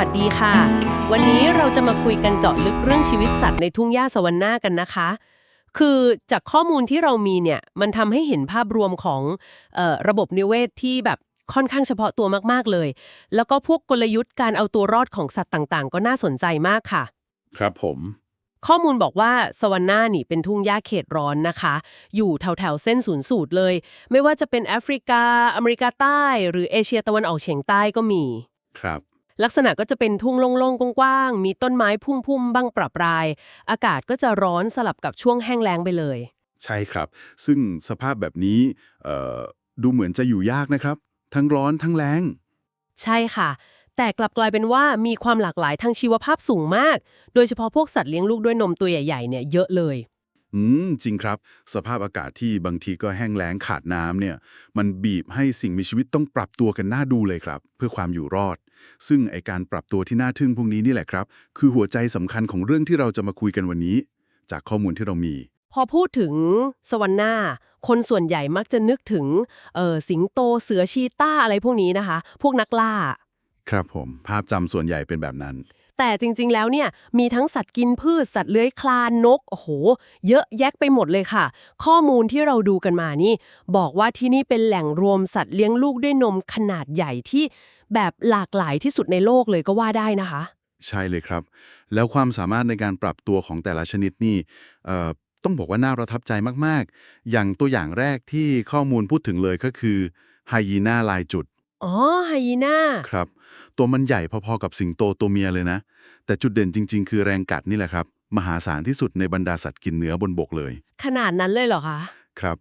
วัสดีค่ะ วันนี้เราจะมาคุยกันเจาะลึกเรื่องชีวิตสัตว์ในทุ่งหญ้าสวรรค์หน้ากันนะคะ คือจากข้อมูลที่เรามีเนี่ยมันทำให้เห็นภาพรวมของเออระบบนิเวศที่แบบค่อนข้างเฉพาะตัวมากๆเลย แล้วก็พวกกลยุทธ์การเอาตัวรอดของสัตว์ต่างๆ ก็น่าสนใจมากค่ะ ครับผม ข้อมูลบอกว่าสวรรค์หน้านี่เป็นทุ่งหญ้าเขตร้อนนะคะ อยู่แถวแถวๆเส้นศูนย์สูตรเลย ไม่ว่าจะเป็นแอฟริกา อเมริกาใต้ หรือเอเชียตะวันออกเฉียงใต้ก็มี ครับ ลักษณะก็จะเป็นทุ่งโล่งๆกว้างๆมีต้นไม้พุ่มๆบ้างประปราย อากาศก็จะร้อนสลับกับช่วงแห้งแล้งไปเลย ใช่ครับ ซึ่งสภาพแบบนี้เอ่อดูเหมือนจะอยู่ยากนะครับ ทั้งร้อนทั้งแรงใช่ค่ะ แต่กลับกลายเป็นว่ามีความหลากหลายทางชีวภาพสูงมาก โดยเฉพาะพวกสัตว์เลี้ยงลูกด้วยนมตัวใหญ่ๆเนี่ยเยอะเลยอืมจริงครับ สภาพอากาศที่บางทีก็แห้งแล้งขาดน้ำเนี่ย มันบีบให้สิ่งมีชีวิตต้องปรับตัวกันน่าดูเลยครับ เพื่อความอยู่รอด ซึ่งไอการปรับตัวที่น่าทึ่งพวกนี้นี่แหละครับ คือหัวใจสำคัญของเรื่องที่เราจะมาคุยกันวันนี้ จากข้อมูลที่เรามี พอพูดถึงสวรรค์หน้า คนส่วนใหญ่มักจะนึกถึงเออสิงโตเสือชีต้าอะไรพวกนี้นะคะ พวกนักล่า ครับผม ภาพจำส่วนใหญ่เป็นแบบนั้น แต่จริงๆ แล้วเนี่ยมีทั้งสัตว์กินพืชสัตว์เลื้อยคลานนกโอ้โห เยอะแยะไปหมดเลยค่ะ ข้อมูลที่เราดูกันมานี่ บอกว่าที่นี่เป็นแหล่งรวมสัตว์เลี้ยงลูกด้วยนมขนาดใหญ่ที่แบบหลากหลายที่สุดในโลกเลยก็ว่าได้นะคะ ใช่เลยครับ แล้วความสามารถในการปรับตัวของแต่ละชนิดนี่ต้องบอกว่าน่าประทับใจมากๆ อย่างตัวอย่างแรกที่ข้อมูลพูดถึงเลยก็คือไฮยีน่าลายจุด อ๋อไฮยีน่า ครับ ตัวมันใหญ่พอๆกับสิงโตตัวเมียเลยนะ แต่จุดเด่นจริง ๆ คือแรงกัดนี่แหละครับ มหาศาลที่สุดในบรรดาสัตว์กินเนื้อบนบกเลย ขนาดนั้นเลยเหรอคะ ครับ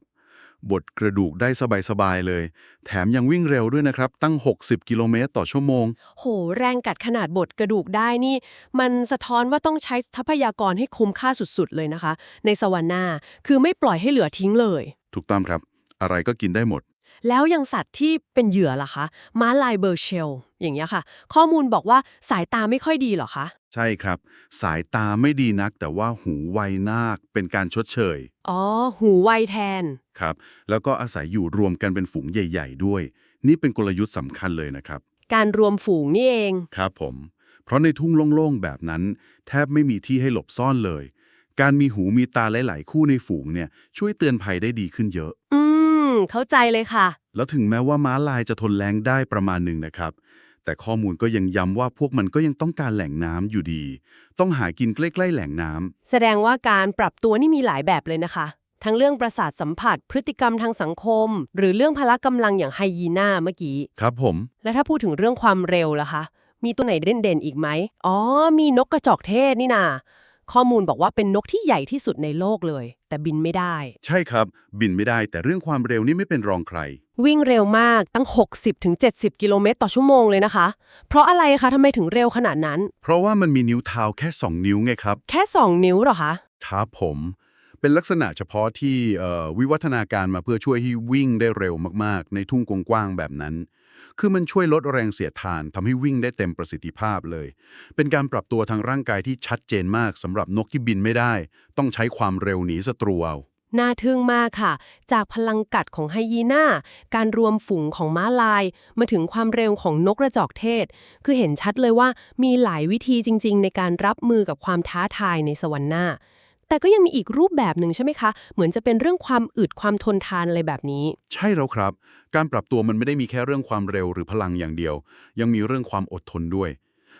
บดกระดูกได้สบายๆเลย แถมยังวิ่งเร็วด้วยนะครับ ตั้ง 60 กิโลเมตรต่อชั่วโมง โห แรงกัดขนาดบดกระดูกได้นี่ มันสะท้อนว่าต้องใช้ทรัพยากรให้คุ้มค่าสุดๆเลยนะคะ ในสวรรค์หน้าคือไม่ปล่อยให้เหลือทิ้งเลย ถูกต้องครับ อะไรก็กินได้หมด แล้วยังสัตว์ที่เป็นเหยื่อล่ะคะ ม้าลายเบอร์เชล อย่างเงี้ยค่ะ ข้อมูลบอกว่าสายตาไม่ค่อยดีเหรอคะ ใช่ครับ สายตาไม่ดีนัก แต่ว่าหูไวนาคเป็นการชดเชย อ๋อ หูไวแทน ครับ แล้วก็อาศัยอยู่รวมกันเป็นฝูงใหญ่ ๆ ด้วย นี่เป็นกลยุทธ์สำคัญเลยนะครับ การรวมฝูงนี่เอง ครับผม เพราะในทุ่งโล่งๆแบบนั้น แทบไม่มีที่ให้หลบซ่อนเลย การมีหูมีตาหลาย ๆ คู่ในฝูงเนี่ยช่วยเตือนภัยได้ดีขึ้นเยอะ อืม เข้าใจเลยค่ะ แล้วถึงแม้ว่าม้าลายจะทนแรงได้ประมาณหนึ่งนะครับ แต่ข้อมูลก็ยังย้ำว่าพวกมันก็ยังต้องการแหล่งน้ำอยู่ดี ต้องหากินใกล้ๆแหล่งน้ำแสดงว่าการปรับตัวนี่มีหลายแบบเลยนะคะ ทั้งเรื่องประสาทสัมผัส พฤติกรรมทางสังคม หรือเรื่องพละกำลังอย่างไฮยีน่าเมื่อกี้ครับผม แล้วถ้าพูดถึงเรื่องความเร็วล่ะคะ มีตัวไหนเด่นๆอีกไหม อ๋อ มีนกกระจอกเทศนี่นา ข้อมูลบอกว่าเป็นนกที่ใหญ่ที่สุดในโลกเลย แต่บินไม่ได้ ใช่ครับ บินไม่ได้แต่เรื่องความเร็วนี่ไม่เป็นรองใคร วิ่งเร็วมากตั้ง 60-70 กิโลเมตรต่อชั่วโมงเลยนะคะ เพราะอะไรคะทำไมถึงเร็วขนาดนั้น เพราะว่ามันมีนิ้วเท้าแค่ 2 นิ้วไงครับแค่ 2 นิ้วเหรอคะครับผม เป็นลักษณะเฉพาะที่เอ่อวิวัฒนาการมาเพื่อช่วยให้วิ่งได้เร็วมากๆ ในทุ่งกว้างๆแบบนั้น คือมันช่วยลดแรงเสียดทานทำให้วิ่งได้เต็มประสิทธิภาพเลย เป็นการปรับตัวทางร่างกายที่ชัดเจนมากสำหรับนกที่บินไม่ได้ ต้องใช้ความเร็วหนีศัตรูเอาน่าทึ่งมากค่ะ จากพลังกัดของไฮยีน่า การรวมฝูงของม้าลาย มาถึงความเร็วของนกกระจอกเทศ คือเห็นชัดเลยว่ามีหลายวิธีจริง ๆ ในการรับมือกับความท้าทายในสวรรค์หน้า แต่ก็ยังมีอีกรูปแบบหนึ่งใช่ไหมคะ เหมือนจะเป็นเรื่องความอึดความทนทานอะไรแบบนี้ ใช่แล้วครับ การปรับตัวมันไม่ได้มีแค่เรื่องความเร็วหรือพลังอย่างเดียว ยังมีเรื่องความอดทนด้วย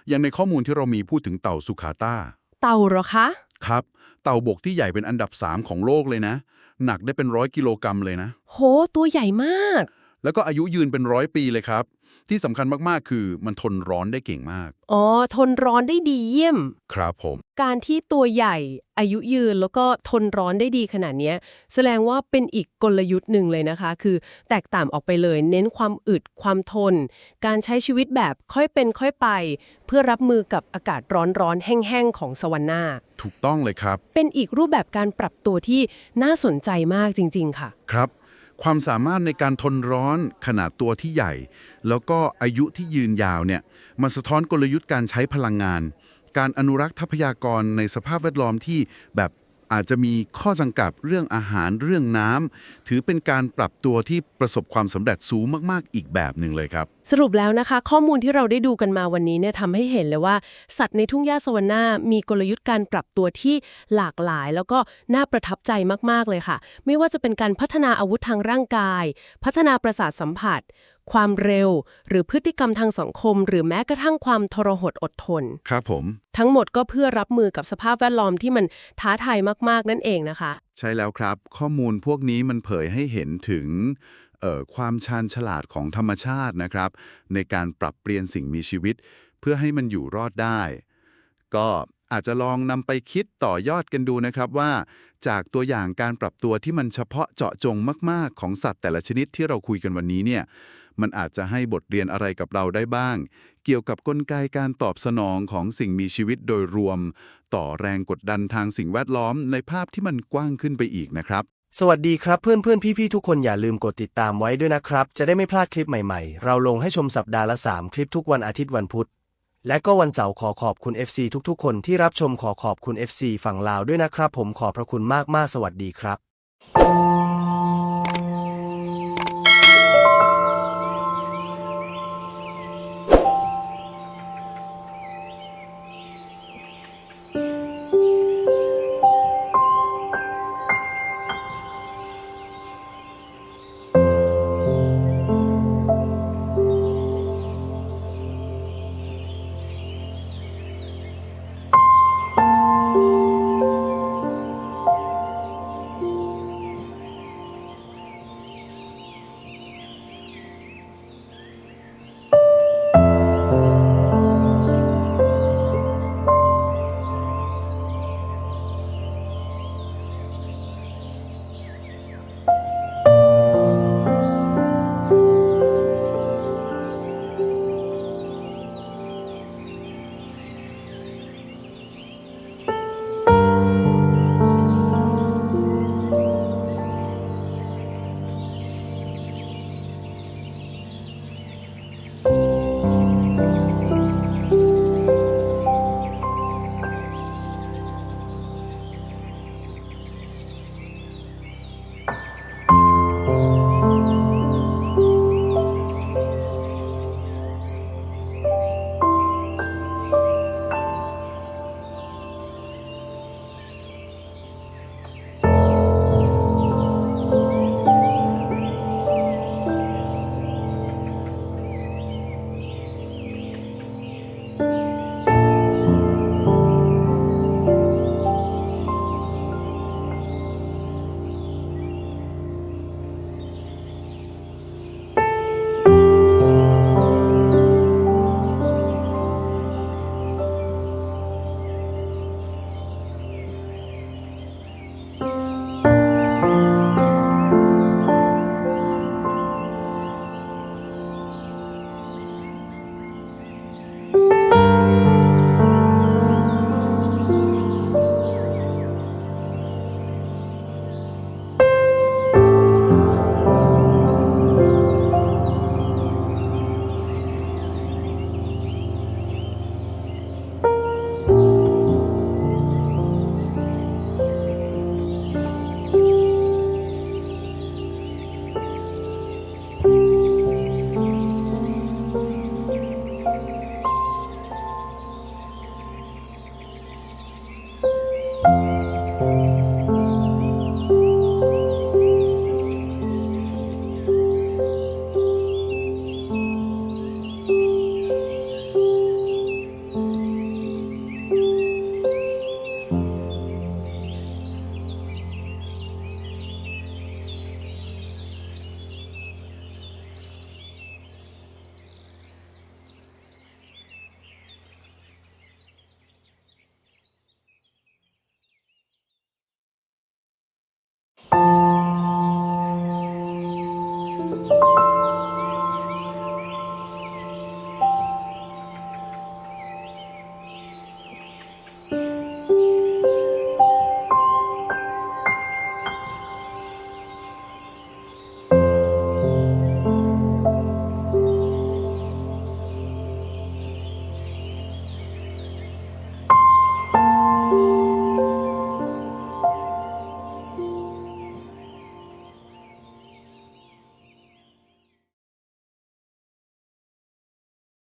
อย่างในข้อมูลที่เรามีพูดถึงเต่าสุขาต้า เต่าเหรอคะ ครับ เต่าบกที่ใหญ่เป็นอันดับ 3 ของโลกเลยนะ หนักได้เป็นร้อยกิโลกรัมเลยนะ โห ตัวใหญ่มาก แล้วก็อายุยืนเป็นร้อยปีเลยครับ ที่สำคัญมากๆ คือมันทนร้อนได้เก่งมาก อ๋อ ทนร้อนได้ดีเยี่ยม ครับผม การที่ตัวใหญ่อายุยืนแล้วก็ทนร้อนได้ดีขนาดเนี้ย แสดงว่าเป็นอีกกลยุทธ์หนึ่งเลยนะคะ คือแตกต่างออกไปเลย เน้นความอึดความทน การใช้ชีวิตแบบค่อยเป็นค่อยไป เพื่อรับมือกับอากาศร้อนๆแห้งๆของสวรรค์หน้าถูกต้องเลยครับ เป็นอีกรูปแบบการปรับตัวที่น่าสนใจมากจริง ๆ ค่ะ ครับ ความสามารถในการทนร้อนขนาดตัวที่ใหญ่ แล้วก็อายุที่ยืนยาวเนี่ยมันสะท้อนกลยุทธ์การใช้พลังงาน การอนุรักษ์ทรัพยากรในสภาพแวดล้อมที่แบบ อาจจะมีข้อจำกัดเรื่องอาหารเรื่องน้ำถือเป็นการปรับตัวที่ประสบความสำเร็จสูงมาก ๆ อีกแบบหนึ่งเลยครับ สรุปแล้วนะคะ ข้อมูลที่เราได้ดูกันมาวันนี้เนี่ยทำให้เห็นเลยว่า สัตว์ในทุ่งหญ้าสวรรณามีกลยุทธ์การปรับตัวที่หลากหลาย แล้วก็น่าประทับใจมาก ๆ เลยค่ะ ไม่ว่าจะเป็นการพัฒนาอาวุธทางร่างกาย พัฒนาประสาทสัมผัส ความเร็ว หรือพฤติกรรมทางสังคม หรือแม้กระทั่งความทรหดอดทน ครับผม ทั้งหมดก็เพื่อรับมือกับสภาพแวดล้อมที่มันท้าทายมากๆนั่นเองนะคะ ใช่แล้วครับ ข้อมูลพวกนี้มันเผยให้เห็นถึงเอ่อความชาญฉลาดของธรรมชาตินะครับ ในการปรับเปลี่ยนสิ่งมีชีวิต เพื่อให้มันอยู่รอดได้ ก็อาจจะลองนำไปคิดต่อยอดกันดูนะครับว่า จากตัวอย่างการปรับตัวที่มันเฉพาะเจาะจงมาก ๆ ของสัตว์แต่ละชนิดที่เราคุยกันวันนี้เนี่ย มันอาจจะให้บทเรียนอะไรกับเราได้บ้าง เกี่ยวกับกลไกการตอบสนองของสิ่งมีชีวิตโดยรวม ต่อแรงกดดันทางสิ่งแวดล้อมในภาพที่มันกว้างขึ้นไปอีกนะครับ สวัสดีครับเพื่อนเพื่อนพี่พี่ๆทุกคนอย่าลืมกดติดตามไว้ด้วยนะครับ จะได้ไม่พลาดคลิปใหม่ๆ เราลงให้ชมสัปดาห์ละ 3 คลิปทุกวันอาทิตย์วันพุธและก็วันเสาร์ขอขอบคุณ FC ทุกๆ คนที่รับชมขอขอบคุณ FC ฝั่งลาวด้วยนะครับ ผมขอบพระคุณมากๆ สวัสดีครับ